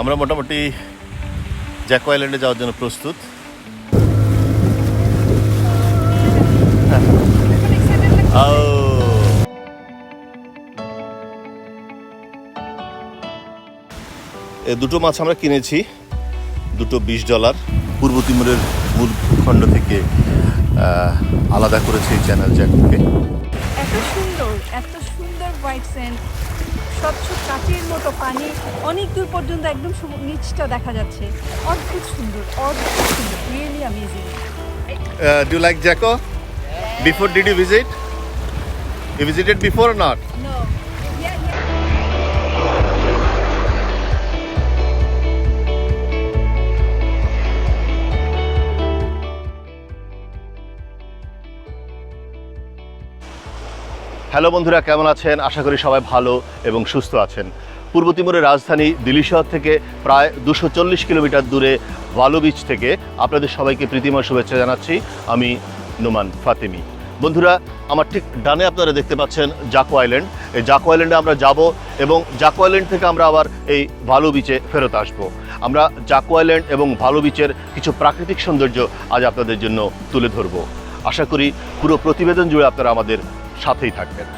আমরা মোটামুটি জ্যাকো আইল্যান্ডে যাওয়ার জন্য প্রস্তুত। দুটো মাছ আমরা কিনেছি, দুটো বিশ ডলার। পূর্ব তিমুরের মূল ভূখণ্ড থেকে আলাদা করেছে এই চ্যানেল জ্যাকোকে। স্বচ্ছ কাঁচের মতো পানি অনেক দূর পর্যন্ত একদম নিচটা দেখা যাচ্ছে। অদ্ভুত সুন্দর অদ্ভুত সুন্দর really amazing do like Jaco before did you visit you visited before visited hello বন্ধুরা, কেমন আছেন? আশা করি সবাই ভালো এবং সুস্থ আছেন। পূর্ব তিমুরের রাজধানী দিল্লি শহর থেকে প্রায় দুশো কিলোমিটার দূরে ভালো বিচ থেকে আপনাদের সবাইকে প্রীতিময় শুভেচ্ছা জানাচ্ছি। আমি নুমান ফাতেমি। বন্ধুরা, আমার ঠিক ডানে আপনারা দেখতে পাচ্ছেন জাকো আইল্যান্ড এই জাকো আইল্যান্ডে আমরা যাব এবং জাকো আইল্যান্ড থেকে আমরা আবার এই ভালো বিচে ফেরত আসব। আমরা জাকো আইল্যান্ড এবং ভালো বিচের কিছু প্রাকৃতিক সৌন্দর্য আজ আপনাদের জন্য তুলে ধরব। আশা করি পুরো প্রতিবেদন জুড়ে আপনারা আমাদের সাথেই থাকবেন।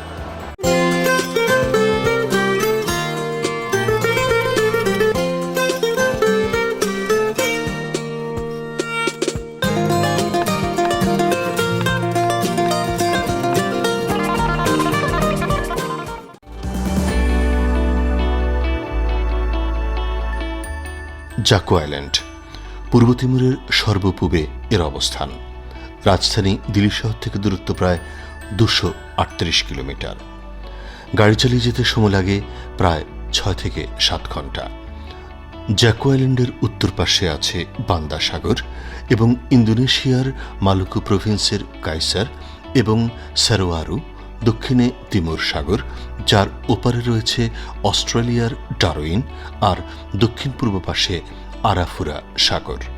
জাকো আইল্যান্ড, পূর্ব তিমুরের সর্বপূবে এর অবস্থান। রাজধানী দিল্লি শহর থেকে দূরত্ব প্রায় দুশো আটত্রিশ কিলোমিটার। গাড়ি চালিয়ে যেতে সময় লাগে প্রায় ছয় থেকে সাত ঘণ্টা। জ্যাকো আইল্যান্ডের উত্তর পাশে আছে বান্দা সাগর এবং ইন্দোনেশিয়ার মালুকু প্রভিন্সের কাইসার এবং সারোয়ারু, দক্ষিণে তিমুর সাগর, যার ওপারে রয়েছে অস্ট্রেলিয়ার ডারউইন আর দক্ষিণ পূর্ব পাশে আরাফুরা সাগর।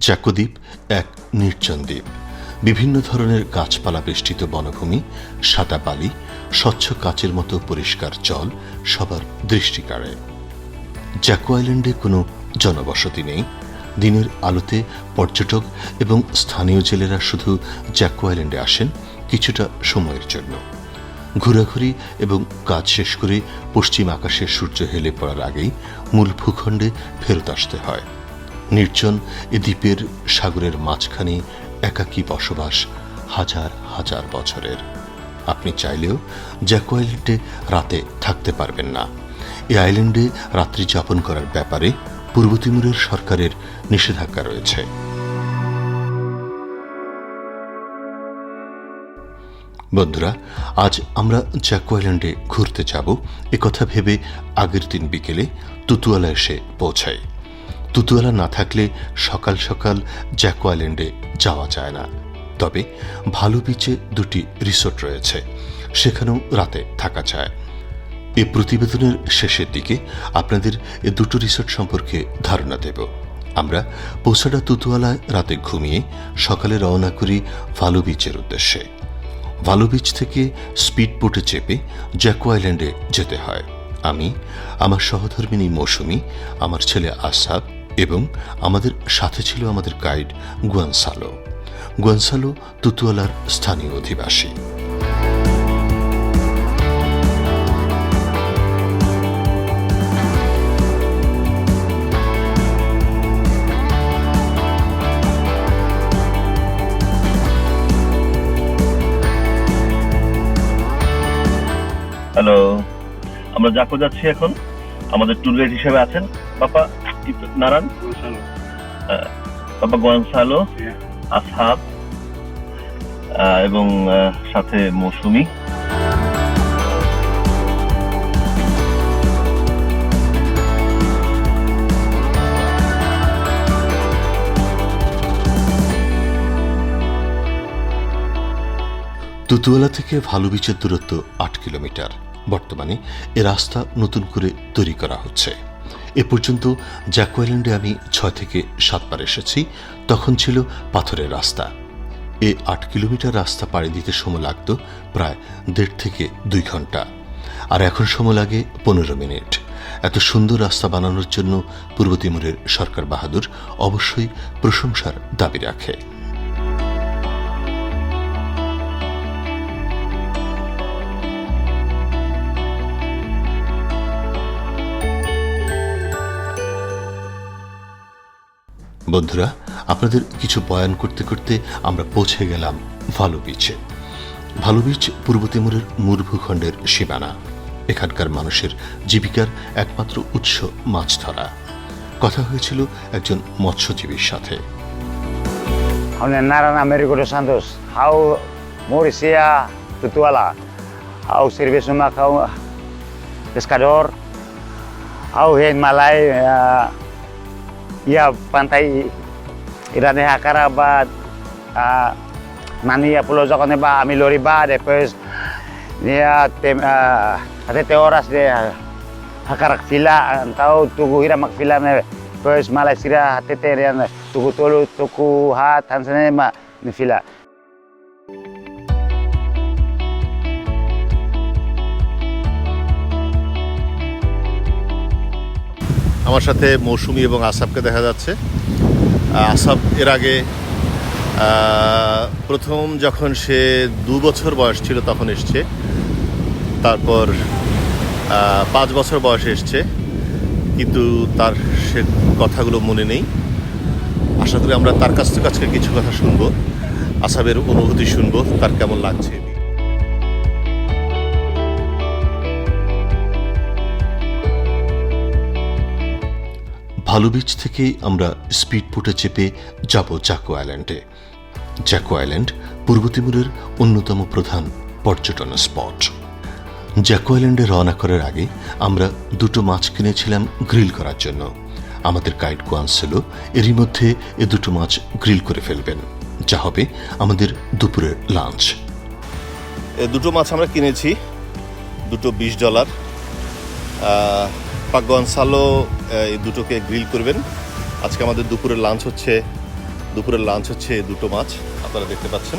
জ্যাকোদ্বীপ এক নির্জন দ্বীপ। বিভিন্ন ধরনের গাছপালা বেষ্টিত বনভূমি, সাদা বালি, স্বচ্ছ কাচের মতো পরিষ্কার জল সবার দৃষ্টি কাড়ে। জ্যাকো আইল্যান্ডে কোনো জনবসতি নেই। দিনের আলোতে পর্যটক এবং স্থানীয় জেলেরা শুধু জ্যাকো আইল্যান্ডে আসেন কিছুটা সময়ের জন্য। ঘোরাঘুরি এবং কাজ শেষ করে পশ্চিম আকাশে সূর্য হেলে পড়ার আগেই মূল ভূখণ্ডে ফেরত আসতে হয়। নির্জন এ দ্বীপের সাগরের মাঝখানে একাকী বসবাস হাজার হাজার বছরের। আপনি চাইলেও জ্যাকো আইল্যান্ডে রাতে থাকতে পারবেন না। এই আইল্যান্ডে রাত্রি যাপন করার ব্যাপারে পূর্ব তিমুরের সরকারের নিষেধাজ্ঞা রয়েছে। বন্ধুরা, আজ আমরা জ্যাকো আইল্যান্ডে ঘুরতে যাব। কথা ভেবে আগের দিন বিকেলে তুতুয়ালা এসে পৌঁছাই। তুতুয়ালা না থাকলে সকাল সকাল জ্যাকো আইল্যান্ডে যাওয়া যায় না। তবে ভালো বিচে দুটি রিসোর্ট রয়েছে, সেখানেও রাতে থাকা যায়। এ প্রতিবেদনের শেষের দিকে আপনাদের এ দুটো রিসোর্ট সম্পর্কে ধারণা দেব। আমরা পোসাডা তুতুয়ালায় রাতে ঘুমিয়ে সকালে রওনা করি ভালো বিচের উদ্দেশ্যে। ভালো বিচ থেকে স্পিড বোটে চেপে জ্যাকো আইল্যান্ডে যেতে হয়। আমি, আমার সহধর্মিনী মৌসুমি, আমার ছেলে আসাব এবং আমাদের সাথে ছিল আমাদের গাইড গুয়ানসালো। গুয়ানসালো তুতুয়ালার স্থানীয় অধিবাসী। হ্যালো আমরা জাকো যাচ্ছি এখন। আমাদের ট্যুর গাইড হিসেবে আছেন। বাবা নারায়ণ বাবা আসহাব এবং সাথে মৌসুমি তুতুয়ালা থেকে ভালো বিচের দূরত্ব আট কিলোমিটার। বর্তমানে এ রাস্তা নতুন করে তৈরি করা হচ্ছে। এ পর্যন্ত জ্যাকো আইল্যান্ডে আমি ছয় থেকে সাতবার এসেছি, তখন ছিল পাথরের রাস্তা। এ আট কিলোমিটার রাস্তা পাড়ি দিতে সময় লাগত প্রায় দেড় থেকে দুই ঘণ্টা। আর এখন সময় লাগে পনেরো মিনিট। এত সুন্দর রাস্তা বানানোর জন্য পূর্ব তিমুরের সরকার বাহাদুর অবশ্যই প্রশংসার দাবি রাখে। বন্ধুরা আপনাদের কিছু বয়ান করতে করতে আমরা পৌঁছে গেলাম ভালো বিচে ভালো বিচ পূর্ব তিমুরের মুরভূখণ্ডের সীমানা। এখানকার মানুষের জীবিকার একমাত্র উৎস মাছ ধরা কথা হয়েছিল একজন মৎস্যজীবীর সাথে। dos Santos, hau Mauricia Tutuala, hau serviço uma hau pescador, hau hen Malay uh, ia pantai irane hakara ba mania pulau Zakone ba Amilori ba depois dia tem uh, até te horas de hakarak fila antau tugu hira mak fila ne depois Malay sira até te tugu tolu tuku hat hansane ma ni fila আমার সাথে মৌসুমি এবং আসাবকে দেখা যাচ্ছে। আসাব এর আগে প্রথম যখন সে দু বছর বয়স ছিল তখন এসছে। তারপর পাঁচ বছর বয়সে এসছে। কিন্তু তার সে কথাগুলো মনে নেই। আশা করি আমরা তার কাছ থেকে আজকে কিছু কথা শুনব। আসাবের অনুভূতি শুনব, তার কেমন লাগছে। ভালো বিচ থেকে আমরা স্পিড বোটে চেপে যাব জাকো আইল্যান্ডে জাকো আইল্যান্ড পূর্ব তিমুরের অন্যতম প্রধান পর্যটন স্পট জ্যাকো আইল্যান্ডে রওনা করার আগে আমরা দুটো মাছ কিনেছিলাম গ্রিল করার জন্য। আমাদের গাইড ছিল, এরই মধ্যে এ দুটো মাছ গ্রিল করে ফেলবেন। যা হবে আমাদের দুপুরের লাঞ্চ এ দুটো মাছ আমরা কিনেছি, দুটো বিশ ডলার পাকগনসালো এই দুটোকে গ্রিল করবেন। আজকে আমাদের দুপুরের লাঞ্চ হচ্ছে দুপুরের লাঞ্চ হচ্ছে দুটো মাছ আপনারা দেখতে পাচ্ছেন।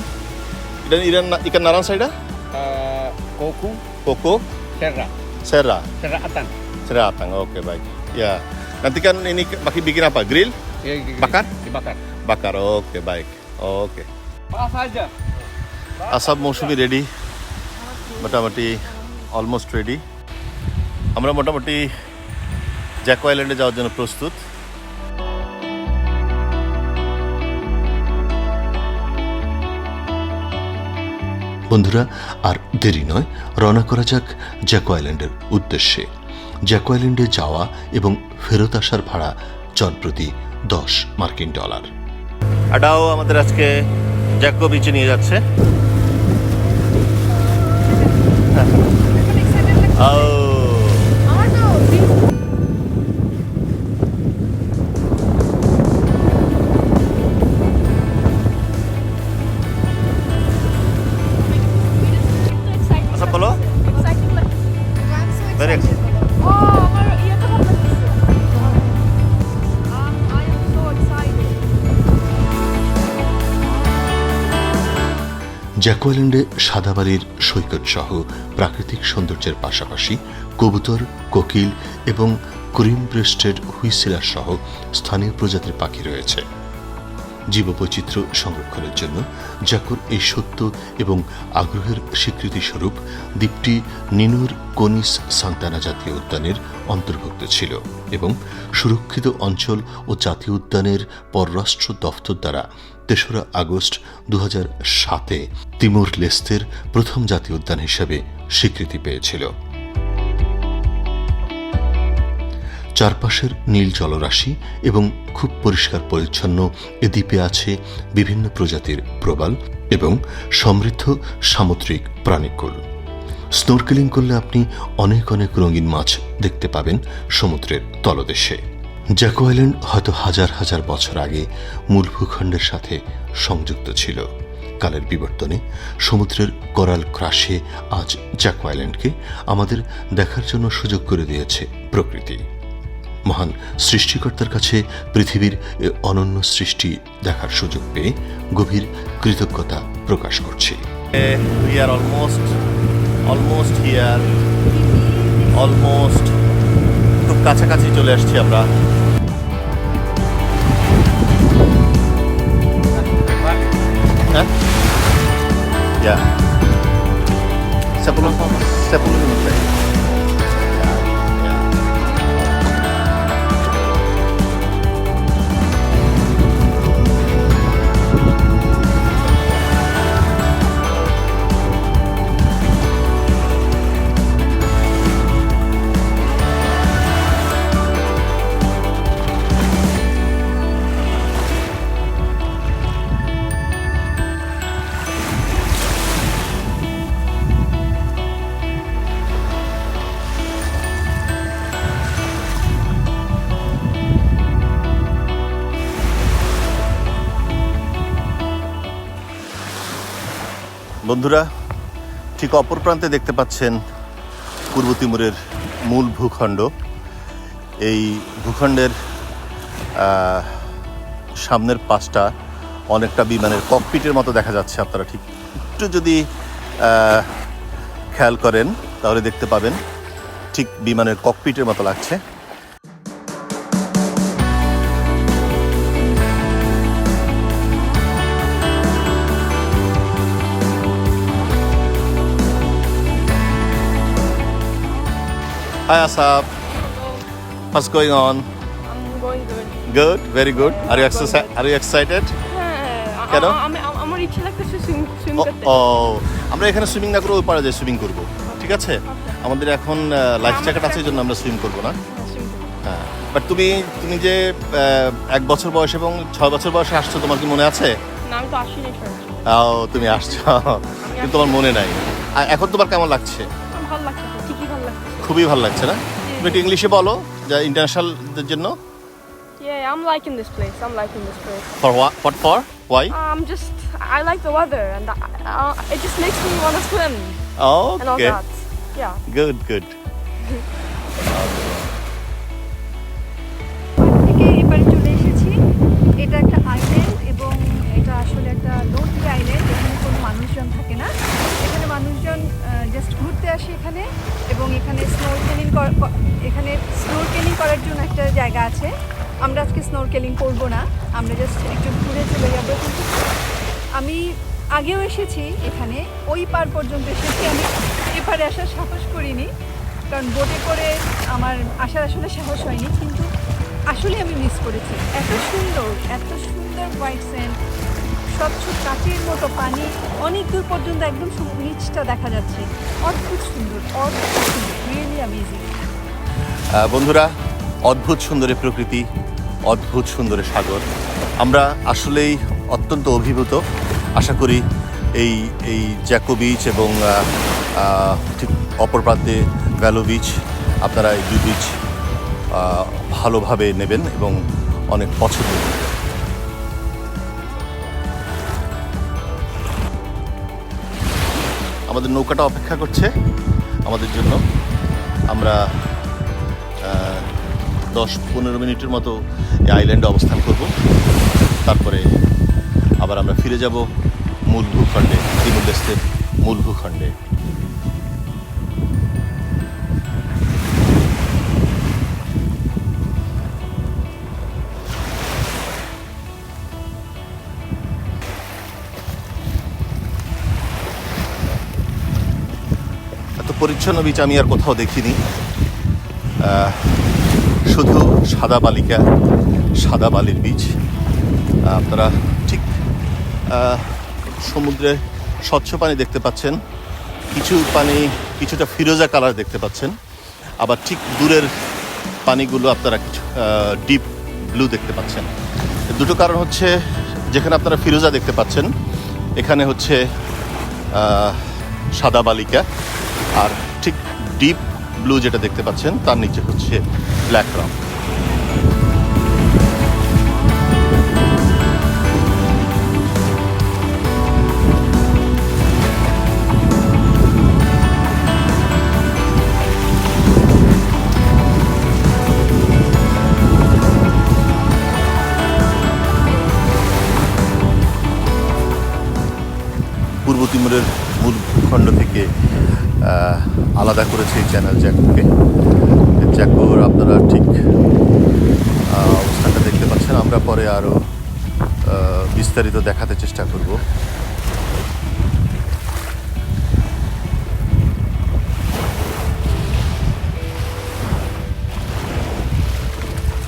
এটা ইরান ইকান নারান সাইডা? Koku কোকো Serra, সেরা Serra Atan. সেরা আতাং okay baik ya nanti kan ini pakai bikin apa grill. Bakar? Dibakar. bakar oke baik oke আসাব মৌসুমি রেডি মোটামুটি অলমোস্ট রেডি আমরা মোটামুটি জ্যাকো আইল্যান্ডে যাওয়ার জন্য প্রস্তুত। বন্ধুরা আর দেরি নয় রওনা করা যাক জ্যাকো আইল্যান্ডের উদ্দেশ্যে। জ্যাকো আইল্যান্ডে যাওয়া এবং ফেরত আসার ভাড়া জনপ্রতি দশ মার্কিন ডলার। আডাও আমাদের আজকে জ্যাকো বিচে নিয়ে যাচ্ছে। ও জ্যাকো আইল্যান্ডে সাদাবালির সৈকত সহ প্রাকৃতিক সৌন্দর্যের পাশাপাশি কবুতর, কোকিল এবং ক্রিম ব্রেস্টেড হুইসিলার সহ স্থানীয় প্রজাতির পাখি রয়েছে। জীববৈচিত্র্য সংরক্ষণের জন্য জ্যাকোর এই সত্য এবং আগ্রহের স্বীকৃতিস্বরূপ দ্বীপটি নিনুর কনিস সান্তানা জাতীয় উদ্যানের অন্তর্ভুক্ত ছিল এবং সুরক্ষিত অঞ্চল ও জাতীয় উদ্যানের পররাষ্ট্র দফতর দ্বারা তেসরা আগস্ট দু সাতে তিমুর লেস্তের প্রথম জাতীয় উদ্যান হিসেবে স্বীকৃতি পেয়েছিল। চারপাশের নীল জলরাশি এবং খুব পরিষ্কার পরিচ্ছন্ন এ দ্বীপে আছে বিভিন্ন প্রজাতির প্রবাল এবং সমৃদ্ধ সামুদ্রিক প্রাণীকুল। স্নোরকেলিং করলে আপনি অনেক অনেক রঙিন মাছ দেখতে পাবেন সমুদ্রের তলদেশে। জ্যাকো আইল্যান্ড হয়তো হাজার হাজার বছর আগে মূল ভূখণ্ডের সাথে সংযুক্ত ছিল। কালের বিবর্তনে সমুদ্রের করাল ক্রাশে আজ জ্যাকো আইল্যান্ডকে আমাদের দেখার জন্য সুযোগ করে দিয়েছে প্রকৃতি। মহান সৃষ্টিকর্তার কাছে পৃথিবীর অনন্য সৃষ্টি দেখার সুযোগ পেয়ে গভীর কৃতজ্ঞতা প্রকাশ করছি। অলমোস্ট খুব কাছাকাছি চলে আসছি আমরা। হ্যাঁ Ya. Sepuluh sepuluh menit lagi. Ya, বন্ধুরা, ঠিক অপর প্রান্তে দেখতে পাচ্ছেন পূর্ব তিমুরের মূল ভূখণ্ড। এই ভূখণ্ডের সামনের পাশটা অনেকটা বিমানের ককপিটের মতো দেখা যাচ্ছে আপনারা ঠিক। একটু যদি খেয়াল করেন, তাহলে দেখতে পাবেন ঠিক বিমানের ককপিটের মতো লাগছে। Hi Asap. What's going on? I'm going good. Good, very good. Are you exerci- Are you excited? হ্যাঁ কেন? আ- আমি আ- আমার ইচ্ছে লাগতেছে সুইম সুইম ও করতে ও, আমরা এখানে সুইমিং না করে ওই পাড়ে যে সুইমিং করব ঠিক আছে আমাদের এখন লাইফ জ্যাকেট আছে এই জন্য আমরা সুইম করব না হ্যাঁ, swim করতে। হ্যাঁ বাট তুমি তুমি যে আহ, এক বছর বয়স এবং ছয় বছর বয়সে আসছো তোমার কি মনে আছে না আমি তো আসিনি ও তুমি আসছো কিন্তু তোমার মনে নাই আর এখন তোমার কেমন লাগছে খুবই ভালো লাগছে না তুমি একটু ইংলিশে বলো যা ইন্টারন্যাশনাল জন্য Yeah, I'm liking this place. I'm liking this place. For what for why I'm just, I like the weather and I, uh, it just makes me want to swim and all that. Yeah. Good good থেকে এবারে চলে এসেছি এটা একটা island এবং এটা আসলে একটা লোনলি আইল্যান্ড এখানে কোনো মানুষজন থাকে না মানুষজন জাস্ট ঘুরতে আসে এখানে এবং এখানে স্নোরকেলিং এখানে স্নোরকেলিং করার জন্য একটা জায়গা আছে। আমরা আজকে স্নোরকেলিং করব না, আমরা জাস্ট একটু ঘুরে চলে যাব। কিন্তু আমি আগেও এসেছি এখানে, ওই পার পর্যন্ত এসেছি। আমি এপারে আসার সাহস করিনি, কারণ বোটে করে আমার আসার আসলে সাহস হয়নি, কিন্তু আসলে আমি মিস করেছি। এত সুন্দর এত সুন্দর হোয়াইট স্যান্ড স্বচ্ছ কাচের মতো পানি অনেক দূর পর্যন্ত একদম নিচটা দেখা যাচ্ছে। অদ্ভুত সুন্দর, অদ্ভুত রিয়েলি অ্যামেজিং বন্ধুরা, অদ্ভুত সুন্দরী প্রকৃতি, অদ্ভুত সুন্দরী সাগর। আমরা আসলেই অত্যন্ত অভিভূত। আশা করি এই এই জ্যাকো বিচ এবং ঠিক অপর প্রান্তে ভ্যালো বিচ আপনারা এই দুই বিচ ভালোভাবে নেবেন এবং অনেক পছন্দ আমাদের নৌকাটা অপেক্ষা করছে আমাদের জন্য। আমরা দশ পনেরো মিনিটের মতো এই আইল্যান্ডে অবস্থান করব। তারপরে আবার আমরা ফিরে যাব মূল ভূখণ্ডে, তিমুর দেশের মূল ভূখণ্ডে। পরিচ্ছন্ন বিচ আমি আর কোথাও দেখিনি। শুধু সাদা বালিকা, সাদা বালির বীজ। আপনারা ঠিক সমুদ্রে স্বচ্ছ পানি দেখতে পাচ্ছেন, কিছু পানি কিছুটা ফিরোজা কালার দেখতে পাচ্ছেন, আবার ঠিক দূরের পানিগুলো আপনারা কিছু ডিপ ব্লু দেখতে পাচ্ছেন। দুটো কারণ হচ্ছে, যেখানে আপনারা ফিরোজা দেখতে পাচ্ছেন, এখানে হচ্ছে সাদা বালিকা আর ঠিক ডিপ ব্লু যেটা দেখতে পাচ্ছেন, তার নিচে হচ্ছে ব্ল্যাক রাম পূর্ব তিমুরের মূল ভূখণ্ড থেকে আলাদা করেছে এই চ্যানেল জ্যাকোকে জ্যাকোর আপনারা ঠিক অবস্থানটা দেখতে পাচ্ছেন। আমরা পরে আরও বিস্তারিত দেখাতে চেষ্টা করব।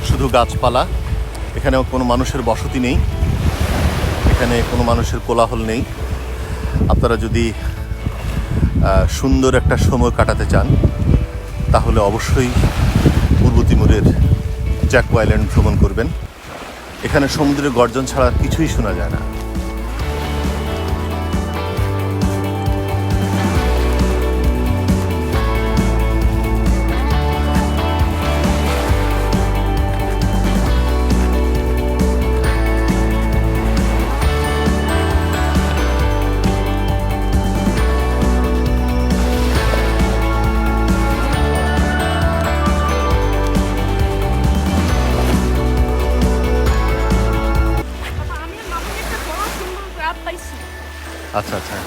শুধু গাছপালা এখানে কোনো মানুষের বসতি নেই। এখানে কোনো মানুষের কোলাহল নেই। আপনারা যদি সুন্দর একটা সময় কাটাতে চান, তাহলে অবশ্যই পূর্ব তিমুরের জ্যাকো আইল্যান্ড ভ্রমণ করবেন। এখানে সমুদ্রের গর্জন ছাড়া কিছুই শোনা যায় না। আচ্ছা আচ্ছা।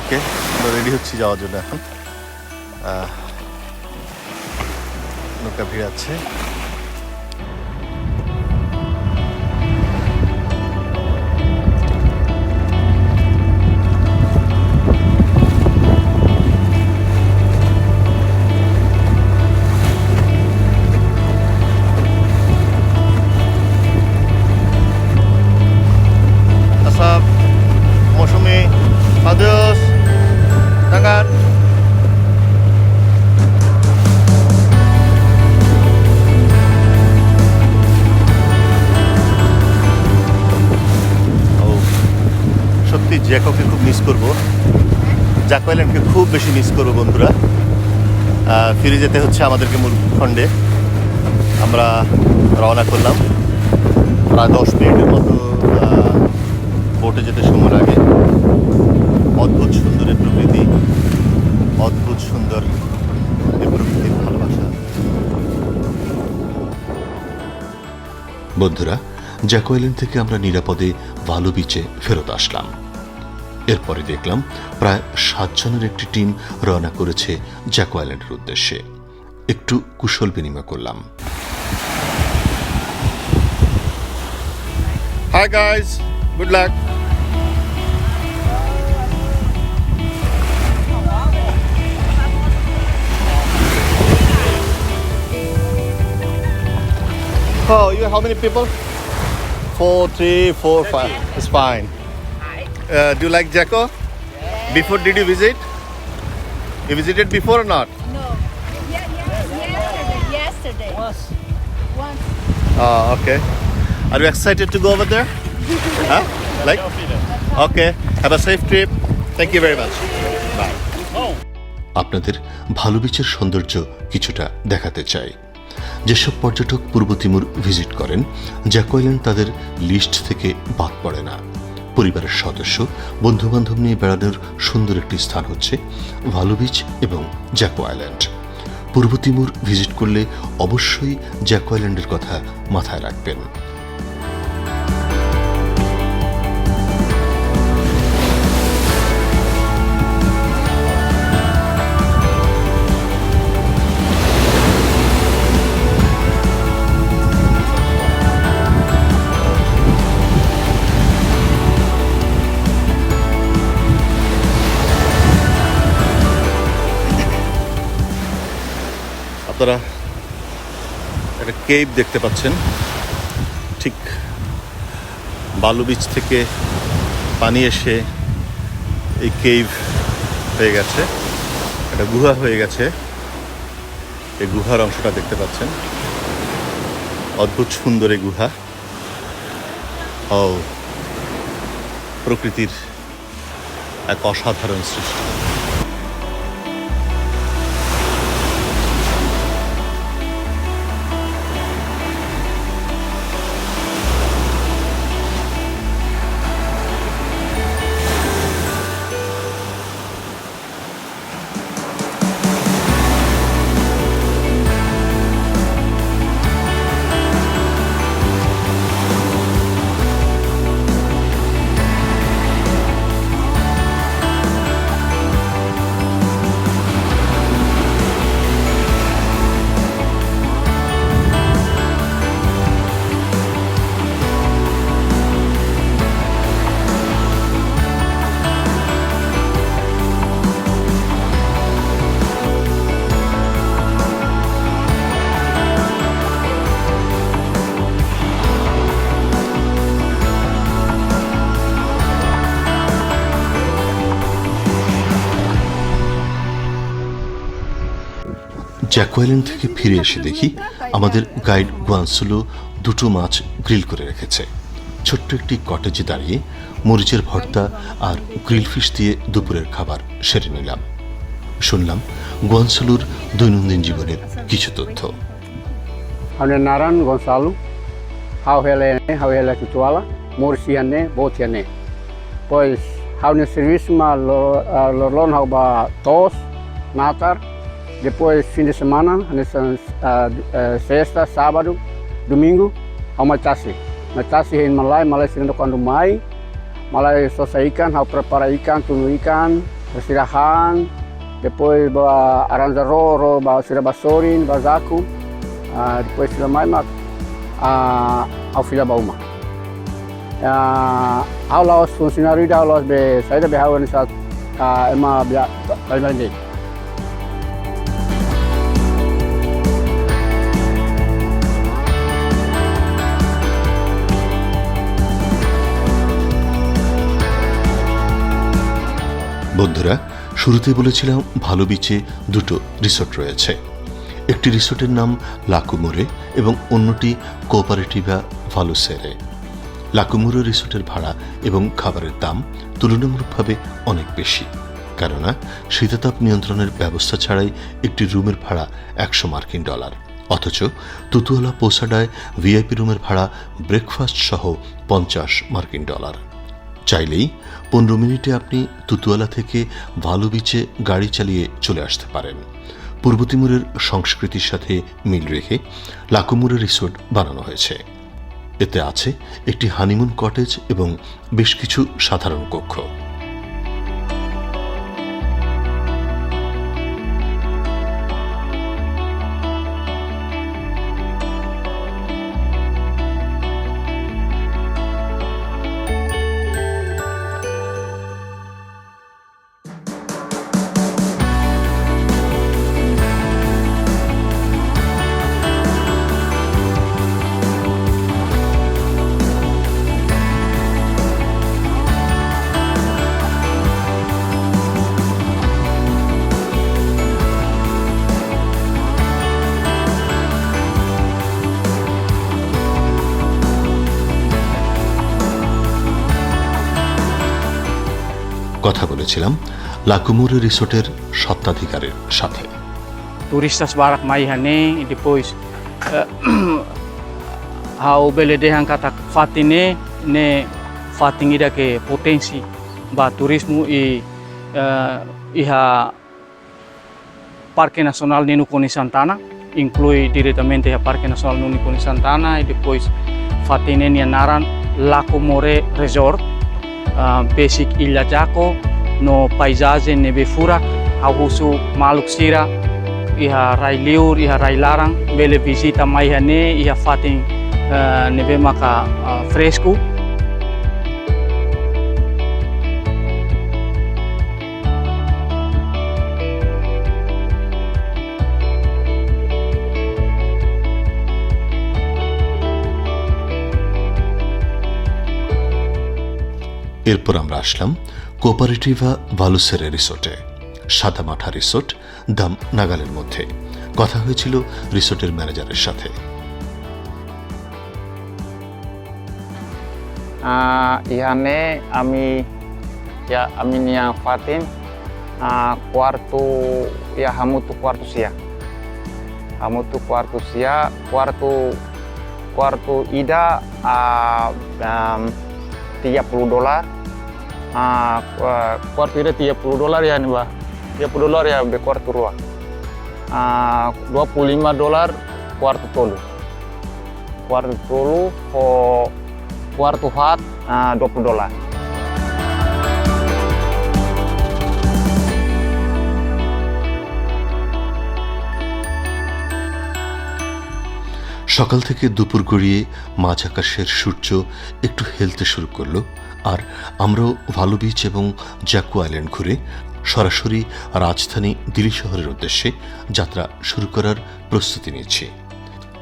ওকে আমরা রেডি হচ্ছি যাওয়ার জন্য এখন। নৌকা ভিড় ফিরে যেতে হচ্ছে আমাদেরকে মূল খণ্ডে। আমরা রওনা করলাম। প্রায় দশ মিনিটের মতো বোটে যেতে সময় লাগে। অদ্ভুত সুন্দর এই প্রকৃতি। অদ্ভুত সুন্দর এই প্রকৃতির ভালোবাসা। বন্ধুরা জ্যাকো আইল্যান্ড থেকে আমরা নিরাপদে ভালো বিচে ফেরত আসলাম। এরপরে দেখলাম প্রায় সাতজনের একটি টিম রওনা করেছে জ্যাকো আইল্যান্ডের উদ্দেশ্যে একটু কুশল বিনিময় করলাম hi guys good luck Oh, you how many people? Four, three, four, five. It's fine. Uh, do you like Jacko? Before, did you visit? You visited before or not? No. Yeah, yeah, yesterday. Yesterday. Once. Once. Oh, okay. Are you excited to go over there? huh? Like? Okay. Have a safe trip. Thank you very much. Bye. আপনাদের ভালো বিচের সৌন্দর্য কিছুটা দেখাতে চাই যেসব পর্যটক পূর্ব তিমুর ভিজিট করেন জ্যাকো তাদের লিস্ট থেকে বাদ পড়ে না পরিবারের সদস্য, বন্ধুবান্ধব নিয়ে বেড়ানোর সুন্দর একটি স্থান হচ্ছে ভালোবিচ এবং জ্যাকো আইল্যান্ড পূর্ব তিমুর ভিজিট করলে অবশ্যই জ্যাকো আইল্যান্ডের কথা মাথায় রাখবেন। আপনারা একটা কেভ দেখতে পাচ্ছেন। ঠিক বালু বিচ থেকে পানি এসে এই কেভ হয়ে গেছে। একটা গুহা হয়ে গেছে। এই গুহার অংশটা দেখতে পাচ্ছেন। অদ্ভুত সুন্দর এই গুহা। ও, প্রকৃতির এক অসাধারণ সৃষ্টি। জ্যাকোয়াইল্যান্ড থেকে ফিরে এসে দেখি আমাদের গাইড গুয়ানসুলো দুটো মাছ গ্রিল করে রেখেছে ছোট্ট একটি কটেজে দাঁড়িয়ে মরিচের ভর্তা আর গ্রিল ফিশ দিয়ে দুপুরের খাবার সেরে নিলাম শুনলাম গুয়ানসুলুর দৈনন্দিন জীবনের কিছু তথ্য Hane Naran Gonçalo. Hau hele hau hele tutuala. Mursiane botiane. Pois hau ne serviço ma lo ah, lo lon hau ba tos natar. Depois, fim de semana, ah, eh, sexta, sábado, domingo, ao matasi. Matasi em Malai, Malai sering quando mai, Malai selesai ikan, hau prepara ikan, tunu ikan, bersirahan, depois bawa aranzaroro, bawa sirabasorin, bazaku, uh, ah, depois sila mai mak, ah, uh, ao filha bauma. Uh, ao laos funcionário da laos be, saída be hawa nessa, uh, ema bia, bia, bia, বন্ধুরা শুরুতে বলেছিলাম ভালো বিচে দুটো resort রয়েছে। একটি রিসোর্টের নাম লাকুমোরে এবং অন্যটি কোঅপারেটিভা ভালুসেরে। লাকুমোরে রিসোর্টের ভাড়া এবং খাবারের দাম তুলনামূলকভাবে অনেক বেশি, কেননা শীতাতাপ নিয়ন্ত্রণের ব্যবস্থা ছাড়াই একটি রুমের ভাড়া একশো মার্কিন ডলার। অথচ তুতুয়ালা পোসাডায় ভিআইপি রুমের ভাড়া ব্রেকফাস্ট সহ পঞ্চাশ মার্কিন ডলার। চাইলেই পনেরো মিনিটে আপনি তুতুয়ালা থেকে ভালো বিচে গাড়ি চালিয়ে চলে আসতে পারেন। পূর্ব তিমুরের সংস্কৃতির সাথে মিল রেখে লাকুমুরে রিসোর্ট বানানো হয়েছে। এতে আছে একটি হানিমুন কটেজ এবং বেশ কিছু সাধারণ কক্ষ। কথা বলেছিলাম লাকুমুরে রিসোর্টের সত্ত্বাধিকারের সাথে Turistas barak mai depois eh, hau bele dehan kata fatine ne fating ida ke potensi ba turismo i eh, iha Parque Nacional Nino Coni Santana inclui diretamente a Parque Nacional Nino Coni Santana e depois fatine ni naran Laco More Resort uh, basic Ilha Jaco no paisagem nebe furak au husu maluk sira iha rai liur iha rai larang bele visita mai hane iha fating uh, nebe maka uh, fresco এরপর আমরা আসলাম কোপারেটিভা ভালুসেরে রিসোর্টে সাদা সাদামাঠা resort, দাম নাগালের মধ্যে। কথা হয়েছিল রিসোর্টের ম্যানেজারের সাথে। এখানে আমি আমি নিয়া ফাতিন কোয়ার্টু ইয়া, হামুতু কোয়ার্টু সিয়া। হামুতু কোয়ার্টু সিয়া কোয়ার্টু কোয়ার্টু ইডা তিয়া পুরো dollar. Ah, quarto ida 30 dolar ya nih bah 30 dolar ya be quarto rua ah, 25 dolar quarto tolu quarto tolu ho quarto hat ah, 20 dolar সকাল থেকে দুপুর গড়িয়ে মাঝ আকাশের সূর্য একটু হেলতে শুরু করল আর আমরাও ভালো বিচ এবং জ্যাকু আইল্যান্ড ঘুরে সরাসরি রাজধানী দিল্লি শহরের উদ্দেশ্যে যাত্রা শুরু করার প্রস্তুতি নিচ্ছি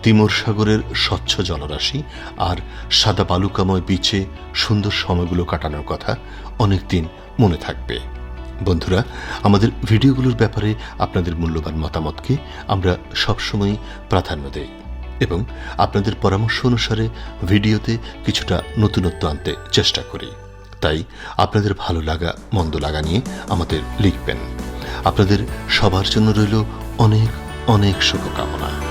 তিমোর সাগরের স্বচ্ছ জলরাশি আর সাদা বালুকাময় বিচে সুন্দর সময়গুলো কাটানোর কথা অনেকদিন মনে থাকবে। বন্ধুরা, আমাদের ভিডিওগুলোর ব্যাপারে আপনাদের মূল্যবান মতামতকে আমরা সবসময় প্রাধান্য দেই। এবং আপনাদের পরামর্শ অনুসারে ভিডিওতে কিছুটা নতুনত্ব আনতে চেষ্টা করি। তাই আপনাদের ভালো লাগা, মন্দ লাগা নিয়ে আমাদের লিখবেন। আপনাদের সবার জন্য রইল অনেক অনেক শুভকামনা।